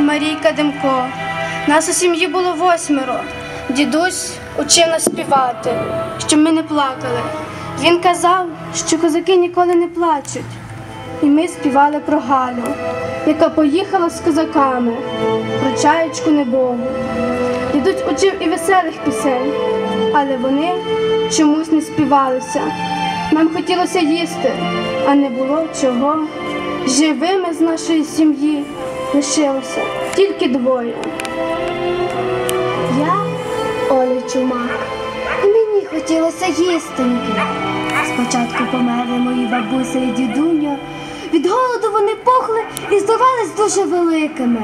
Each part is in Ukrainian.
Марійка Демко. Нас у сім'ї було восьмеро. Дідусь учив нас співати, щоб ми не плакали. Він казав, що козаки ніколи не плачуть. І ми співали про Галю, яка поїхала з козаками, про чаєчку небогу. Дідусь учив і веселих пісень, але вони чомусь не співалися. Нам хотілося їсти, а не було чого. Живими з нашої сім'ї лишилося тільки двоє. Я Оля Чумак. І мені хотілося їстеньки. Спочатку померли мої бабуся і дідуньо. Від голоду вони пухли і здавались дуже великими.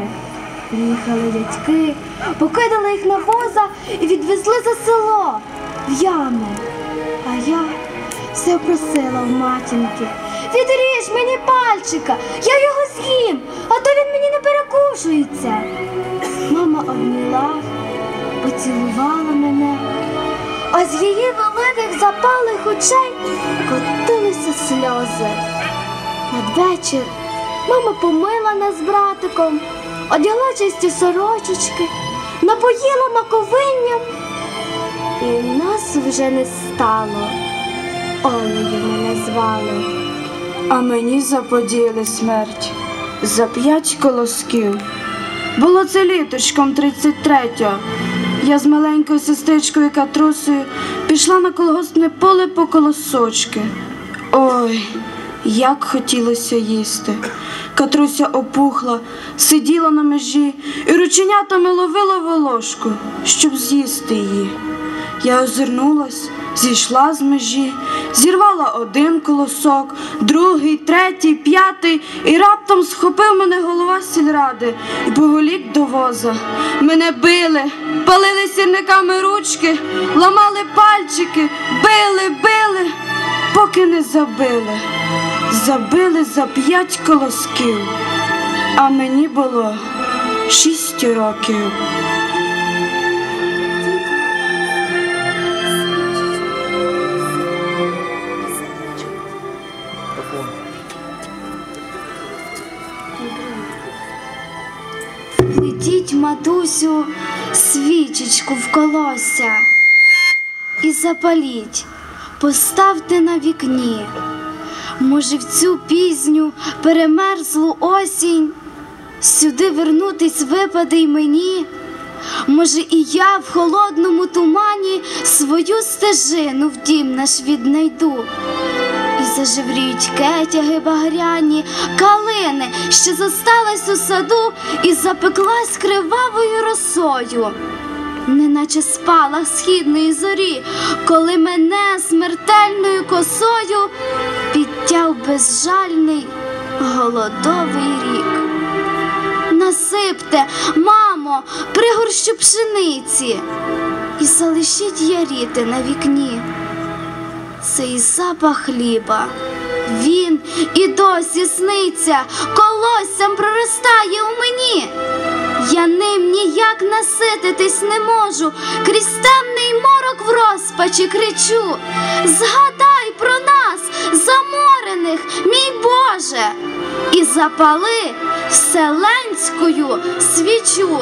Приїхали дядьки, покидали їх на воза і відвезли за село в ями. А я все просила в матінки. Відріж мені пальчика, я його з'їм, з її великих запалих очей котилися сльози. Надвечір мама помила нас братиком, одягла чисті сорочечки, напоїла маковинням, і нас вже не стало. Олею мене звали. А мені заподіяли смерть за п'ять колосків. Було це літочком 33-го. Я з маленькою сестричкою Катрусею пішла на колгоспне поле по колосочки. Ой, як хотілося їсти. Катруся опухла, сиділа на межі і рученятами ловила волошку, щоб з'їсти її. Я озирнулась, зійшла з межі, зірвала один колосок, другий, третій, п'ятий, і раптом схопив мене голова сільради і поволік до воза. Мене били, палили сірниками ручки, ламали пальчики, били, били, поки не забили. Забили за п'ять колосків, а мені було шість років. Плетіть, матусю, свічечку в колосся і запаліть, поставте на вікні. Може, в цю пізню перемерзлу осінь сюди вернутись випаде й мені. Може, і я в холодному тумані свою стежину в дім наш віднайду. Зажевріють кетяги багряні, калини, що зосталась у саду і запеклась кривавою росою, неначе спалах східної зорі, коли мене смертельною косою підтяв безжальний голодовий рік. Насипте, мамо, пригорщу пшениці і залишіть яріти на вікні цей запах хліба. Він і досі сниться, колоссям проростає у мені. Я ним ніяк насититись не можу, крізь темний морок в розпачі кричу. Згадай про нас, заморених, мій Боже, і запали вселенською свічу.